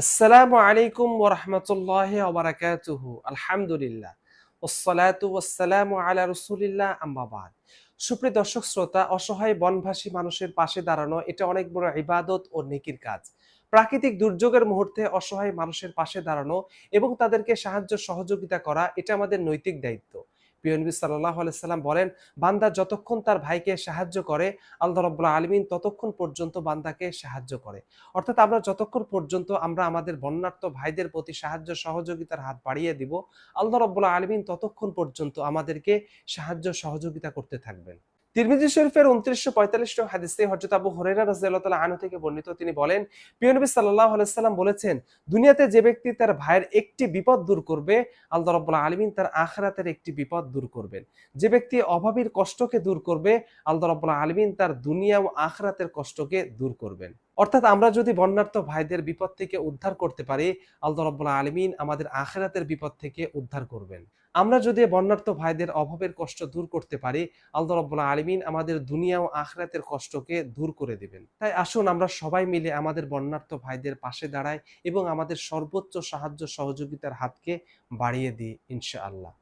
আসসালামু আলাইকুম ওরহমতুল্লাহ ওবরাকাতুহু আলহামদুলিল্লাহ। ওসসালাতু ওয়াসসালামু আলা রসুলিল্লাহ আম্মাবাদ সুপ্রিয় দর্শক, শ্রোতা, অসহায় বনভাসী মানুষের পাশে দাঁড়ানো, এটা অনেক বড় ইবাদত ও নেকির কাজ। প্রাকৃতিক দুর্যোগের মুহূর্তে অসহায় মানুষের পাশে দাঁড়ানো এবং তাদেরকে সাহায্য সহযোগিতা করা, এটা আমাদের নৈতিক দায়িত্ব। পিয়নবী সাল্লাহ আলাইসাল্লাম বলেন, বান্দা যতক্ষণ তার ভাইকে সাহায্য করে, আল্লাহ রব্বুল্লাহ আলমিন ততক্ষণ পর্যন্ত বান্দাকে সাহায্য করে। অর্থাৎ আমরা যতক্ষণ পর্যন্ত আমরা আমাদের বন্যার্থ ভাইদের প্রতি সাহায্য সহযোগিতার হাত বাড়িয়ে দিব, আল্লাহ রব্বুল্লাহ আলমিন ততক্ষণ পর্যন্ত আমাদেরকে সাহায্য সহযোগিতা করতে থাকবেন। তিরমিজি শরীফের উনত্রিশশো হাদিসে হজরত আবু হরেরা রাজিয়াল্লাহ আনু থেকে বর্ণিত তিনি বলেন, প্রিয় নবী সাল্লাহ আলাইসাল্লাম বলেছেন, দুনিয়াতে যে ব্যক্তি তার ভাইয়ের একটি বিপদ দূর করবে, আল্লাহ রব্বুল্লাহ আলমিন তার আখরাতের একটি বিপদ দূর করবেন। যে ব্যক্তি অভাবীর কষ্টকে দূর করবে, আল্লাহ রব্বুল্লাহ আলমিন তার দুনিয়া ও আখরাতের কষ্টকে দূর করবেন। অর্থাৎ আমরা যদি বন্যার্থ ভাইদের বিপদ থেকে উদ্ধার করতে পারি, আল্লাহ রব্বুল্লাহ আলমিন আমাদের আখেরাতের বিপদ থেকে উদ্ধার করবেন। আমরা যদি বন্যার্থ ভাইদের অভাবের কষ্ট দূর করতে পারি, আল্লাহ রব্বুল্লাহ আলমিন আমাদের দুনিয়া ও আখরাতের কষ্টকে দূর করে দিবেন। তাই আসুন আমরা সবাই মিলে আমাদের বন্যার্থ ভাইদের পাশে দাঁড়াই এবং আমাদের সর্বোচ্চ সাহায্য সহযোগিতার হাতকে বাড়িয়ে দিই, ইনশাআল্লাহ।